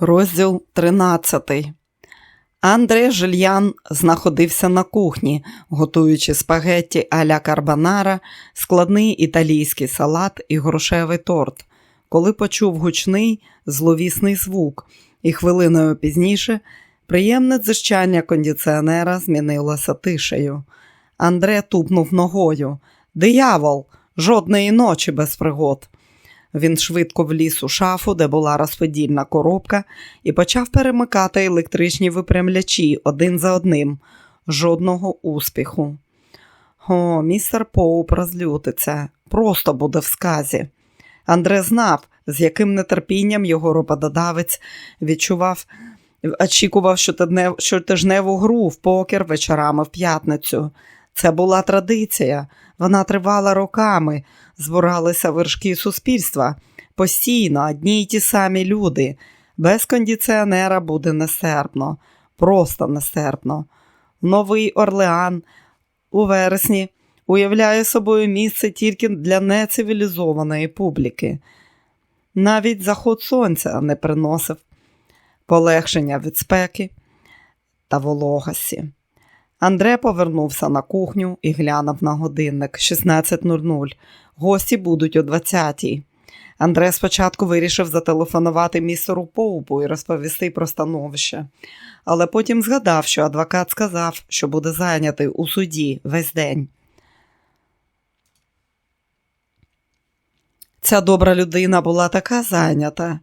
Розділ 13. Андре Жильян знаходився на кухні, готуючи спагетті а-ля карбонара, складний італійський салат і грошевий торт, коли почув гучний зловісний звук, і хвилиною пізніше приємне дзижчання кондиціонера змінилося тишею. Андре тупнув ногою. Диявол! Жодної ночі без пригод. Він швидко вліз у шафу, де була розподільна коробка, і почав перемикати електричні випрямлячі один за одним. Жодного успіху. О, містер Поуп розлютиться, просто буде в сказі. Андре знав, з яким нетерпінням його роботодавець відчував, очікував щотижневу гру в покер вечорами в п'ятницю. Це була традиція, вона тривала роками, збиралися вершки суспільства. Постійно одні й ті самі люди. Без кондиціонера буде нестерпно, просто нестерпно. Новий Орлеан у вересні уявляє собою місце тільки для нецивілізованої публіки. Навіть заход сонця не приносив полегшення від спеки та вологості. Андре повернувся на кухню і глянув на годинник 16.00. Гості будуть о 20-й. Андре спочатку вирішив зателефонувати містеру Поупу і розповісти про становище, але потім згадав, що адвокат сказав, що буде зайнятий у суді весь день. Ця добра людина була така зайнята,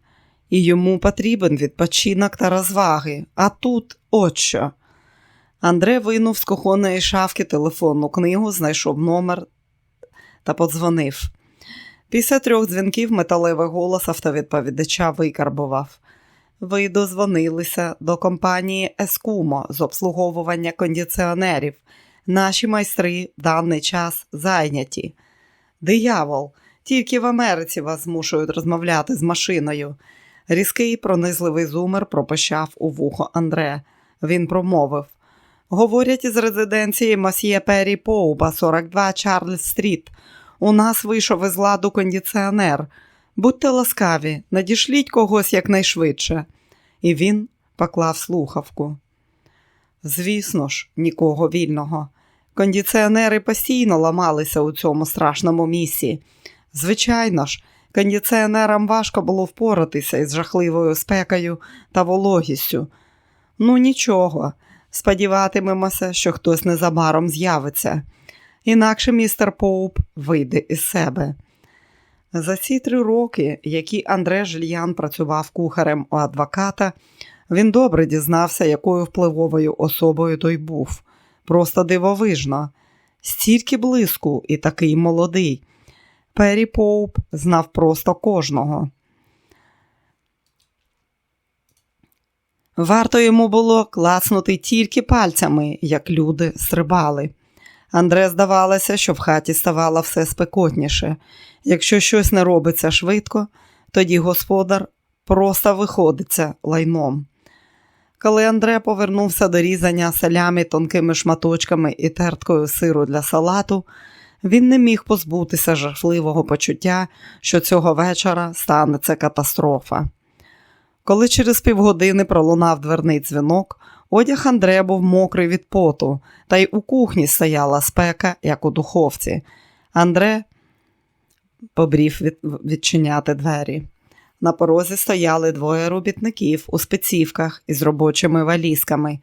і йому потрібен відпочинок та розваги. А тут от що. Андре винув з кухонної шафки телефонну книгу, знайшов номер та подзвонив. Після трьох дзвінків металевий голос автовідповідача викарбував. Ви дозвонилися до компанії Ескумо з обслуговування кондиціонерів. Наші майстри в даний час зайняті. Диявол, тільки в Америці вас змушують розмовляти з машиною. Різкий пронизливий зумер пропищав у вухо Андре. Він промовив Говорять із резиденції Масьє Пері Поуба, 42 Чарльз Стріт. У нас вийшов із ладу кондиціонер. Будьте ласкаві, надішліть когось якнайшвидше. І він поклав слухавку. Звісно ж, нікого вільного. Кондиціонери постійно ламалися у цьому страшному місці. Звичайно ж, кондиціонерам важко було впоратися із жахливою спекою та вологістю. Ну нічого. Сподіватимемося, що хтось незабаром з'явиться, інакше містер Поуп вийде із себе. За ці три роки, які Андре Жильян працював кухарем у адвоката, він добре дізнався, якою впливовою особою той був. Просто дивовижно, стільки блиску і такий молодий. Пері Поуп знав просто кожного. Варто йому було клацнути тільки пальцями, як люди стрибали. Андре здавалося, що в хаті ставало все спекотніше. Якщо щось не робиться швидко, тоді господар просто виходиться лайном. Коли Андре повернувся до різання салями тонкими шматочками і терткою сиру для салату, він не міг позбутися жахливого почуття, що цього вечора станеться катастрофа. Коли через півгодини пролунав дверний дзвінок, одяг Андре був мокрий від поту, та й у кухні стояла спека, як у духовці. Андре побрів від... відчиняти двері. На порозі стояли двоє робітників у спецівках із робочими валізками.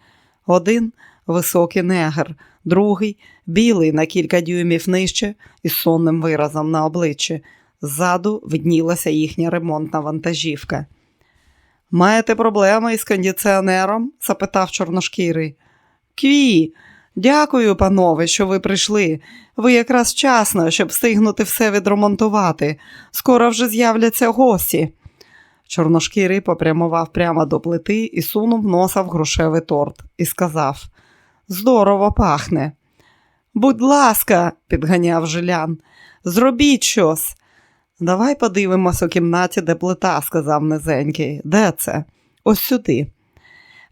Один високий негр, другий білий на кілька дюймів нижче із сонним виразом на обличчі. Ззаду виднілася їхня ремонтна вантажівка. Маєте проблеми із кондиціонером? запитав чорношкірий. Кві, дякую, панове, що ви прийшли. Ви якраз вчасно, щоб встигнути все відремонтувати. Скоро вже з'являться гості. Чорношкірий попрямував прямо до плити і сунув носа в грушевий торт і сказав Здорово пахне. Будь ласка, підганяв жилян, зробіть щось. Давай подивимось у кімнаті, де плита, сказав низенький. Де це? Ось сюди.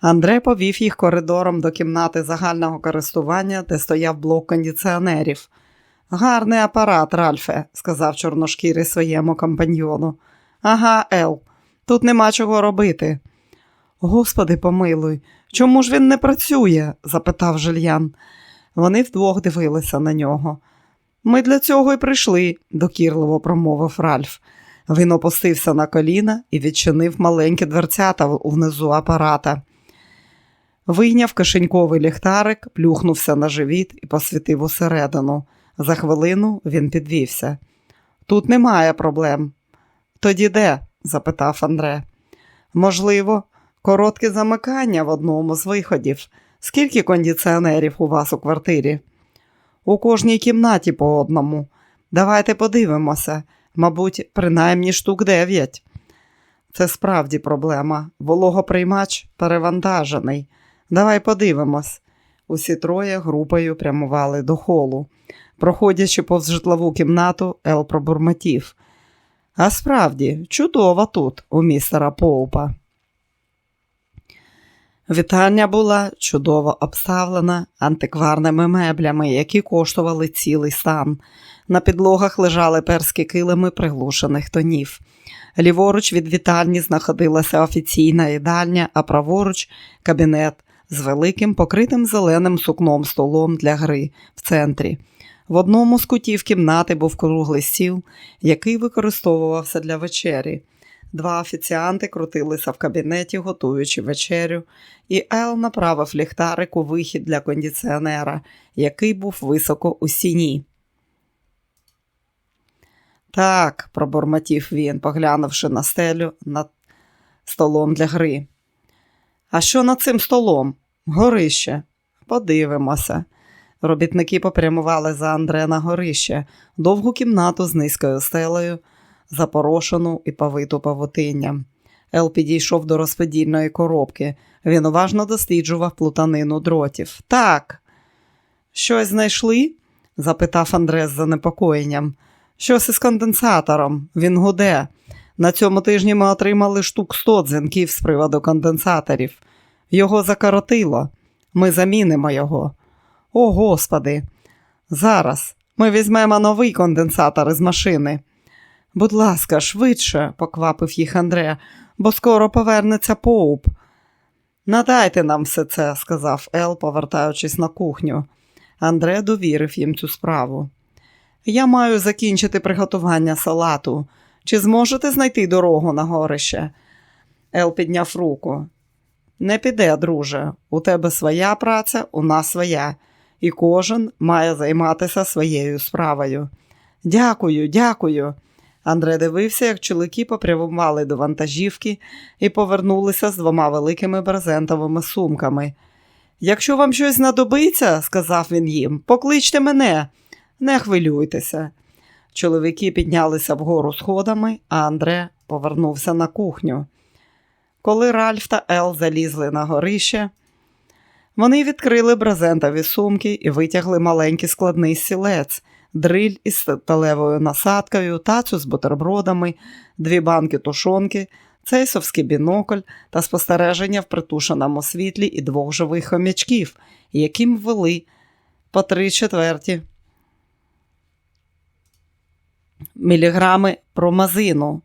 Андре повів їх коридором до кімнати загального користування, де стояв блок кондиціонерів. Гарний апарат, Ральфе, сказав чорношкірий своєму компаньйону. Ага, Ел, тут нема чого робити. Господи, помилуй, чому ж він не працює? запитав Жильян. Вони вдвох дивилися на нього. Ми для цього й прийшли, докірливо промовив Ральф. Він опустився на коліна і відчинив маленькі дверцята внизу апарата. Вийняв кишеньковий ліхтарик, плюхнувся на живіт і посвітив усередину. За хвилину він підвівся. Тут немає проблем. Тоді де? запитав Андре. Можливо, коротке замикання в одному з виходів. Скільки кондиціонерів у вас у квартирі? У кожній кімнаті по одному. Давайте подивимося. Мабуть, принаймні штук дев'ять. Це справді проблема. Вологоприймач перевантажений. Давай подивимось. Усі троє групою прямували до холу. Проходячи повз житлову кімнату, Ел пробурмотів. А справді, чудово тут, у містера Поупа. Вітальня була чудово обставлена антикварними меблями, які коштували цілий стан. На підлогах лежали перські килими приглушених тонів. Ліворуч від вітальні знаходилася офіційна їдальня, а праворуч кабінет з великим покритим зеленим сукном столом для гри в центрі. В одному з кутів кімнати був круглий стіл, який використовувався для вечері. Два офіціанти крутилися в кабінеті, готуючи вечерю, і Ел направив ліхтарик у вихід для кондиціонера, який був високо у сіні. Так, пробормотів він, поглянувши на стелю над столом для гри. А що над цим столом? Горище. Подивимося. Робітники попрямували за Андре на горище, довгу кімнату з низькою стелею, запорошену і повиту павутинням. Ел підійшов до розподільної коробки. Він уважно досліджував плутанину дротів. Так. Щось знайшли? запитав Андре з занепокоєнням. Щось із конденсатором. Він гуде. На цьому тижні ми отримали штук сто дзвінків з приводу конденсаторів. Його закоротило. Ми замінимо його. О, Господи! Зараз ми візьмемо новий конденсатор із машини. Будь ласка, швидше, поквапив їх Андре, бо скоро повернеться поуп. Надайте нам все це, сказав Ел, повертаючись на кухню. Андре довірив їм цю справу. Я маю закінчити приготування салату. Чи зможете знайти дорогу на горище? Ел підняв руку. Не піде, друже. У тебе своя праця, у нас своя, і кожен має займатися своєю справою. Дякую, дякую. Андре дивився, як чоловіки попрямували до вантажівки і повернулися з двома великими брезентовими сумками. Якщо вам щось знадобиться, сказав він їм, покличте мене, не хвилюйтеся. Чоловіки піднялися вгору сходами, а Андре повернувся на кухню. Коли Ральф та Ел залізли на горище, вони відкрили брезентові сумки і витягли маленький складний сілець, дриль із сталевою насадкою, тацю з бутербродами, дві банки тушонки, цейсовський бінокль та спостереження в притушеному світлі і двох живих хомячків, яким ввели по три четверті міліграми промазину.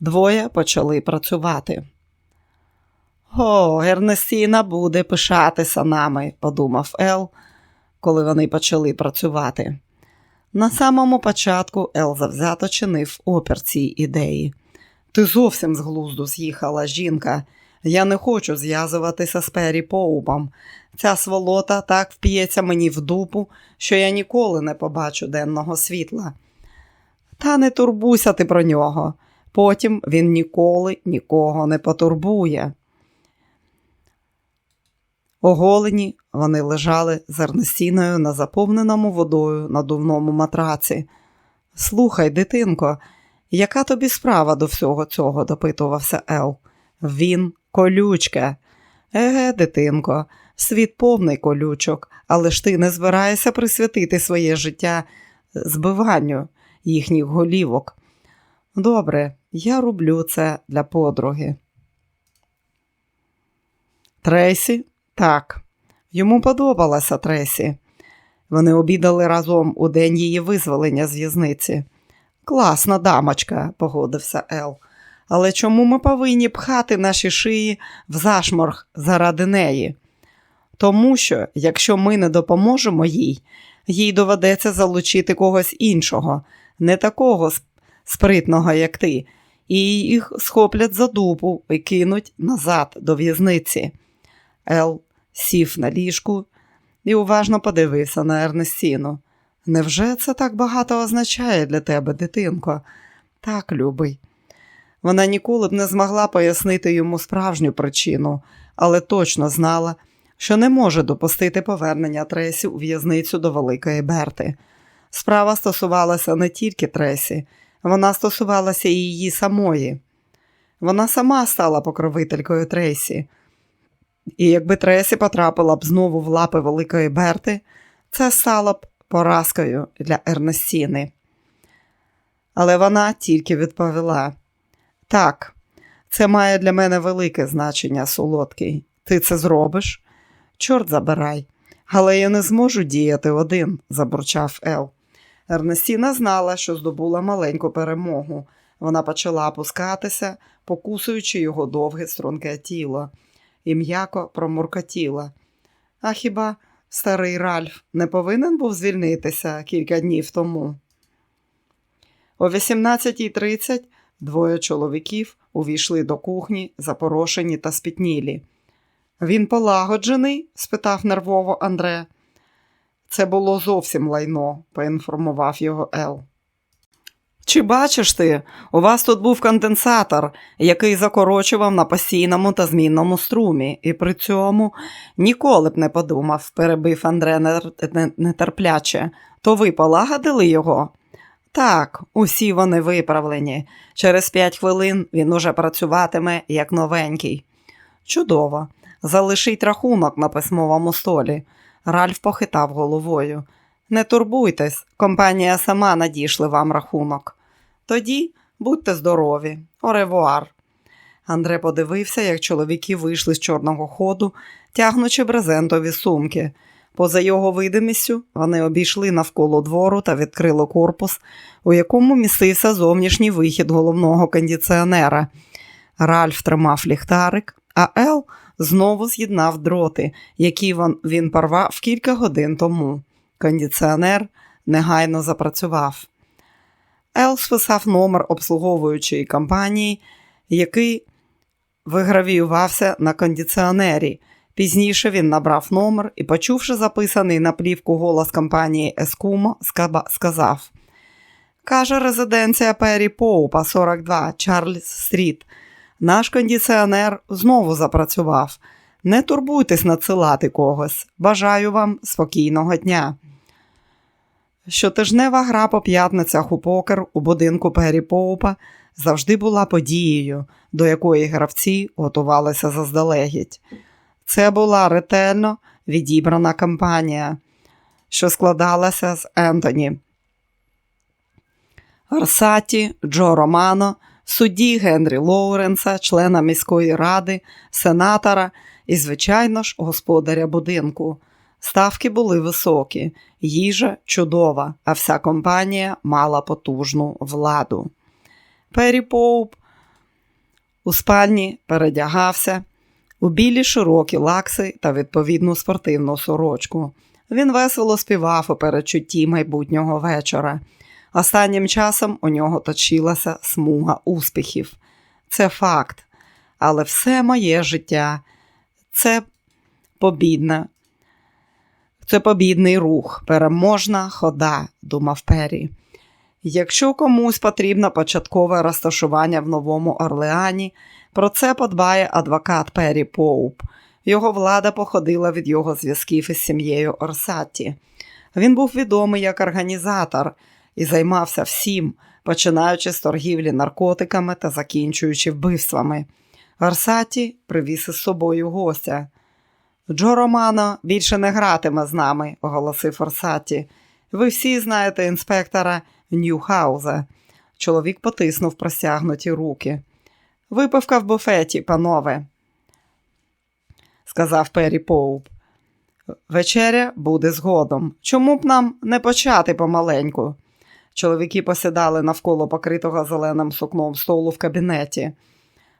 Двоє почали працювати. О, Ернестіна буде пишатися нами, подумав Ел, коли вони почали працювати. На самому початку Ел завзято чинив опір цій ідеї. Ти зовсім з глузду з'їхала, жінка. Я не хочу зв'язуватися з Пері Поубом. Ця сволота так вп'ється мені в дупу, що я ніколи не побачу денного світла. Та не турбуйся ти про нього. Потім він ніколи нікого не потурбує. Оголені вони лежали з на заповненому водою надувному матраці. Слухай, дитинко, яка тобі справа до всього цього? допитувався Ел. Він колючка. Еге, дитинко, світ повний колючок, але ж ти не збираєшся присвятити своє життя збиванню їхніх голівок. Добре, я роблю це для подруги. Трейсі так, йому подобалася Тресі. Вони обідали разом у день її визволення з в'язниці. Класна дамочка, погодився Ел. Але чому ми повинні пхати наші шиї в зашморг заради неї? Тому що, якщо ми не допоможемо їй, їй доведеться залучити когось іншого, не такого спритного, як ти, і їх схоплять за дупу і кинуть назад до в'язниці. Ел сів на ліжку і уважно подивився на Ернестіну. Невже це так багато означає для тебе, дитинко? Так, любий. Вона ніколи б не змогла пояснити йому справжню причину, але точно знала, що не може допустити повернення Тресі у в'язницю до Великої Берти. Справа стосувалася не тільки Тресі, вона стосувалася і її самої. Вона сама стала покровителькою Тресі. І якби Тресі потрапила б знову в лапи Великої Берти, це стало б поразкою для Ернестіни. Але вона тільки відповіла: так, це має для мене велике значення, солодкий. Ти це зробиш? Чорт забирай. Але я не зможу діяти один, забурчав Ел. Ернестіна знала, що здобула маленьку перемогу. Вона почала опускатися, покусуючи його довге струнке тіло, і м'яко промуркотіла. А хіба старий Ральф не повинен був звільнитися кілька днів тому? О 18.30 двоє чоловіків увійшли до кухні, запорошені та спітнілі. Він полагоджений? спитав нервово Андре. Це було зовсім лайно, поінформував його Ел. Чи бачиш ти, у вас тут був конденсатор, який закорочував на постійному та змінному струмі, і при цьому ніколи б не подумав, перебив Андре нетерпляче. То ви полагодили його? Так, усі вони виправлені. Через п'ять хвилин він уже працюватиме як новенький. Чудово. Залишіть рахунок на письмовому столі. Ральф похитав головою. Не турбуйтесь, компанія сама надійшли вам рахунок. Тоді будьте здорові, оревуар. Андре подивився, як чоловіки вийшли з чорного ходу, тягнучи брезентові сумки. Поза його видимістю, вони обійшли навколо двору та відкрили корпус, у якому містився зовнішній вихід головного кондиціонера. Ральф тримав ліхтарик, а Ел знову з'єднав дроти, які він порвав кілька годин тому. Кондиціонер негайно запрацював. Ел списав номер обслуговуючої компанії, який вигравіювався на кондиціонері. Пізніше він набрав номер і, почувши записаний на плівку голос компанії Ескумо, сказав: Каже, резиденція Пері Поупа, 42, Чарльз Стріт. Наш кондиціонер знову запрацював. Не турбуйтесь надсилати когось. Бажаю вам спокійного дня. Щотижнева гра по п'ятницях у покер у будинку Пері Поупа завжди була подією, до якої гравці готувалися заздалегідь. Це була ретельно відібрана кампанія, що складалася з Ентоні. Арсаті, Джо Романо, судді Генрі Лоуренса, члена міської ради, сенатора і, звичайно ж, господаря будинку. Ставки були високі, їжа чудова, а вся компанія мала потужну владу. Пері Поуп у спальні передягався у білі широкі лакси та відповідну спортивну сорочку. Він весело співав у перечутті майбутнього вечора. Останнім часом у нього точилася смуга успіхів. Це факт. Але все моє життя це побідна, це побідний рух, переможна хода, думав Пері. Якщо комусь потрібно початкове розташування в Новому Орлеані, про це подбає адвокат Пері Поуп. Його влада походила від його зв'язків із сім'єю Орсатті. Він був відомий як організатор і займався всім, починаючи з торгівлі наркотиками та закінчуючи вбивствами. Арсаті привіз із собою гостя. Джо Романо більше не гратиме з нами, оголосив Арсаті. Ви всі знаєте інспектора Ньюхауза. Чоловік потиснув простягнуті руки. Випивка в буфеті, панове, сказав Пері Поуп. Вечеря буде згодом. Чому б нам не почати помаленьку? Чоловіки посідали навколо покритого зеленим сукном столу в кабінеті.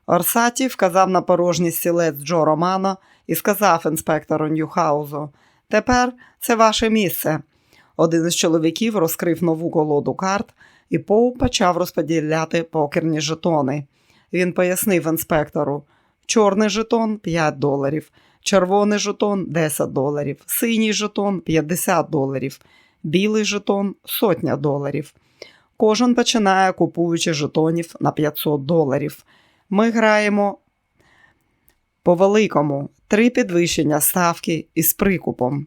Орсаті вказав на порожній стілець Джо Романо і сказав інспектору Ньюхаузу: Тепер це ваше місце. Один із чоловіків розкрив нову колоду карт, і Поу почав розподіляти покерні жетони. Він пояснив інспектору: чорний жетон 5 доларів, червоний жетон 10 доларів, синій жетон 50 доларів, білий жетон сотня доларів. Кожен починає купуючи жетонів на 500 доларів. Ми граємо по великому три підвищення ставки із прикупом.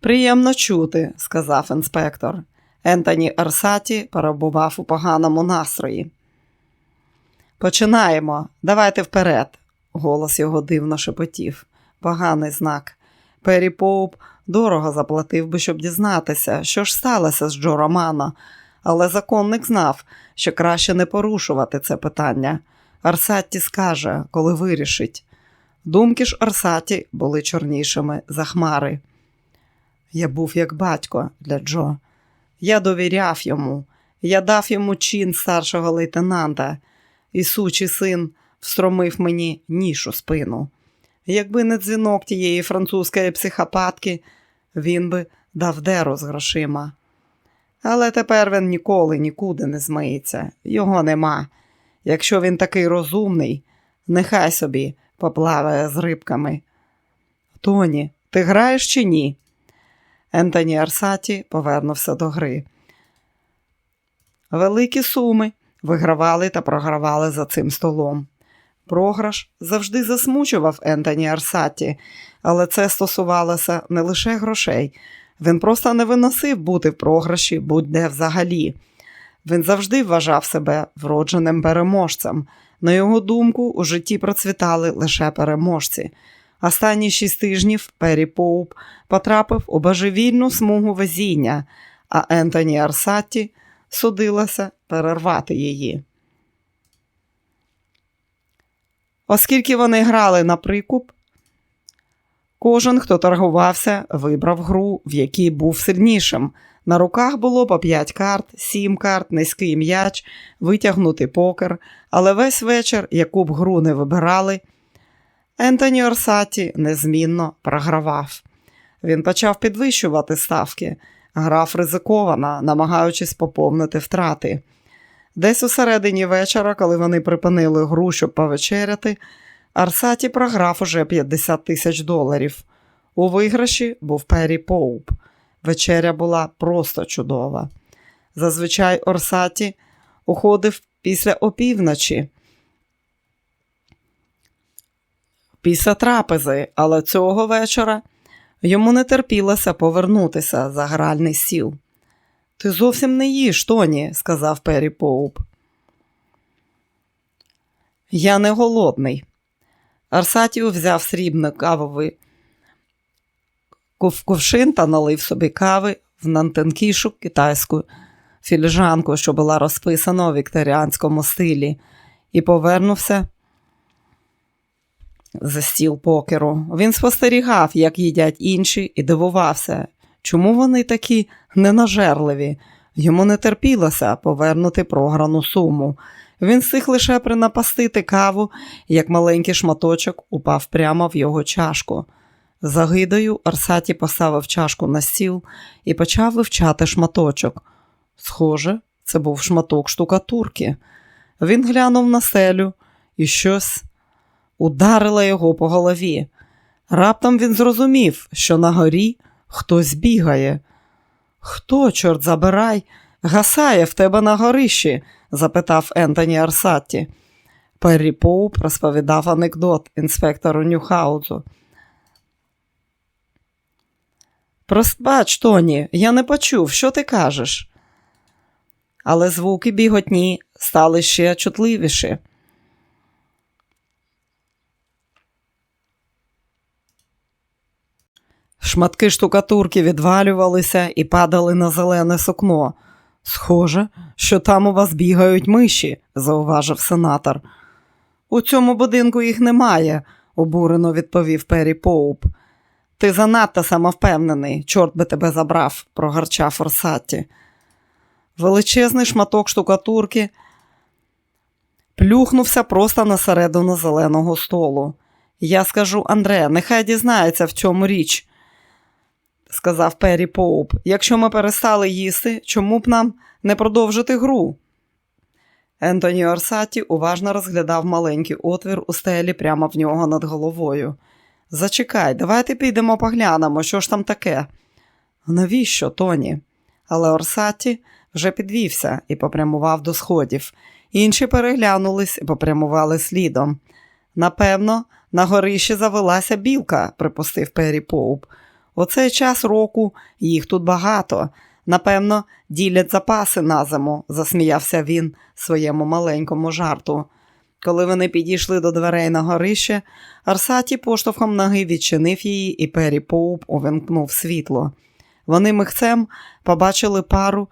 Приємно чути, сказав інспектор. Ентоні Арсаті перебував у поганому настрої. Починаємо. Давайте вперед. Голос його дивно шепотів. Поганий знак. Пері Поуп дорого заплатив би, щоб дізнатися, що ж сталося з Джо Романо, але законник знав, що краще не порушувати це питання. Арсатті скаже, коли вирішить. Думки ж Арсаті були чорнішими за хмари. Я був як батько для Джо. Я довіряв йому, я дав йому чин старшого лейтенанта, і сучий син встромив мені ніж у спину. Якби не дзвінок тієї французької психопатки, він би дав деру з грошима. Але тепер він ніколи нікуди не змиється, його нема. Якщо він такий розумний, нехай собі поплаває з рибками. Тоні, ти граєш чи ні? Ентоні Арсаті повернувся до гри. Великі суми вигравали та програвали за цим столом. Програш завжди засмучував Ентоні Арсаті, але це стосувалося не лише грошей. Він просто не виносив бути в програші будь-де взагалі. Він завжди вважав себе вродженим переможцем. На його думку, у житті процвітали лише переможці. Останні шість тижнів Пері Поуп потрапив у божевільну смугу везіння, а Ентоні Арсатті судилося перервати її. Оскільки вони грали на прикуп, кожен, хто торгувався, вибрав гру, в якій був сильнішим. На руках було по 5 карт, 7 карт, низький м'яч, витягнутий покер, але весь вечір, яку б гру не вибирали, Ентоні Орсаті незмінно програвав. Він почав підвищувати ставки, грав ризиковано, намагаючись поповнити втрати. Десь у середині вечора, коли вони припинили гру, щоб повечеряти, Арсаті програв уже 50 тисяч доларів. У виграші був Пері Поуп. Вечеря була просто чудова. Зазвичай Орсаті уходив після опівночі, після трапези, але цього вечора йому не терпілося повернутися за гральний сіл. Ти зовсім не їш, Тоні, сказав Пері Поуп. Я не голодний. Арсатію взяв срібний кавовий ковшин та налив собі кави в нантенкішу китайську філіжанку, що була розписана у вікторіанському стилі, і повернувся за стіл покеру. Він спостерігав, як їдять інші, і дивувався, чому вони такі ненажерливі. Йому не терпілося повернути програну суму. Він встиг лише принапастити каву, як маленький шматочок упав прямо в його чашку. За гидою Арсаті поставив чашку на стіл і почав вивчати шматочок. Схоже, це був шматок штукатурки. Він глянув на стелю і щось ударило його по голові. Раптом він зрозумів, що на горі хтось бігає. Хто, чорт забирай, гасає в тебе на горищі? Запитав Ентоні Арсатті. Перрі Поуп розповідав анекдот інспектору Нюхаузу. Простбач, Тоні, я не почув, що ти кажеш. Але звуки біготні стали ще чутливіші. Шматки штукатурки відвалювалися і падали на зелене сукно. Схоже, що там у вас бігають миші, зауважив сенатор. У цьому будинку їх немає, обурено відповів Пері Поуп. Ти занадто самовпевнений, чорт би тебе забрав, прогарчав Орсатті. Величезний шматок штукатурки плюхнувся просто на середину зеленого столу. Я скажу Андре, нехай дізнається, в чому річ, сказав Пері Поуп. Якщо ми перестали їсти, чому б нам не продовжити гру? Ентоні Орсаті уважно розглядав маленький отвір у стелі прямо в нього над головою. Зачекай, давайте підемо поглянемо, що ж там таке. Навіщо, Тоні? Але Орсаті вже підвівся і попрямував до сходів. Інші переглянулись і попрямували слідом. Напевно, на горищі завелася білка, припустив Пері Поуп. У цей час року їх тут багато. Напевно, ділять запаси на зиму, засміявся він своєму маленькому жарту. Коли вони підійшли до дверей на горище, Арсаті поштовхом ноги відчинив її, і Пері Поуп увімкнув світло. Вони михцем побачили пару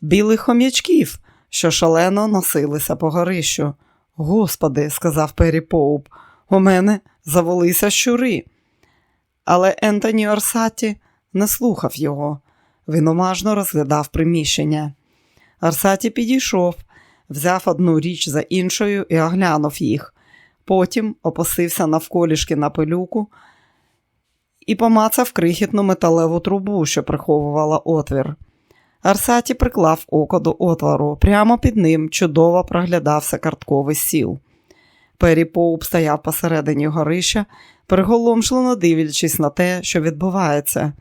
білих хом'ячків, що шалено носилися по горищу. Господи, сказав Пері Поуп, у мене завелися щури. Але Ентоні Арсаті не слухав його. Він уважно розглядав приміщення. Арсаті підійшов, взяв одну річ за іншою і оглянув їх. Потім опустився навколішки на пилюку і помацав крихітну металеву трубу, що приховувала отвір. Арсаті приклав око до отвору. Прямо під ним чудово проглядався картковий сіл. Пері Поуп стояв посередині горища, приголомшлено дивлячись на те, що відбувається.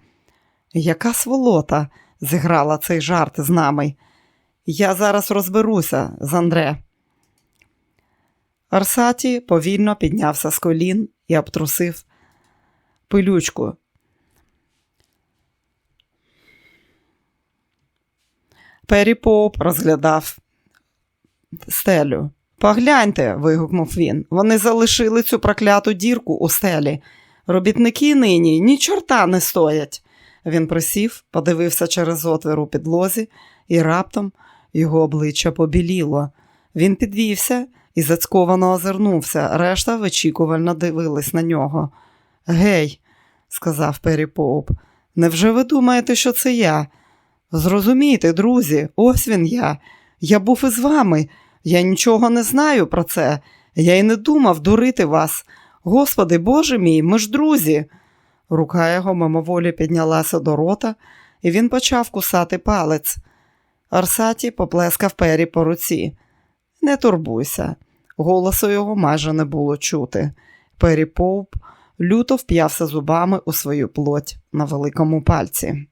Яка сволота зіграла цей жарт з нами. Я зараз розберуся з Андре. Арсаті повільно піднявся з колін і обтрусив пилючку. Пері Поуп розглядав стелю. Погляньте, вигукнув він. Вони залишили цю прокляту дірку у стелі. Робітники нині ні чорта не стоять. Він присів, подивився через отвір у підлозі, і раптом його обличчя побіліло. Він підвівся і зацьковано озирнувся. Решта вичікувально дивились на нього. Гей, сказав Пері Поуп, невже ви думаєте, що це я? Зрозумійте, друзі, ось він я. Я був із вами. Я нічого не знаю про це. Я й не думав дурити вас. Господи, Боже мій, ми ж друзі. Рука його мимоволі піднялася до рота, і він почав кусати палець. Арсаті поплескав пері по руці. Не турбуйся. Голосу його майже не було чути. Пері Поуп люто вп'явся зубами у свою плоть на великому пальці.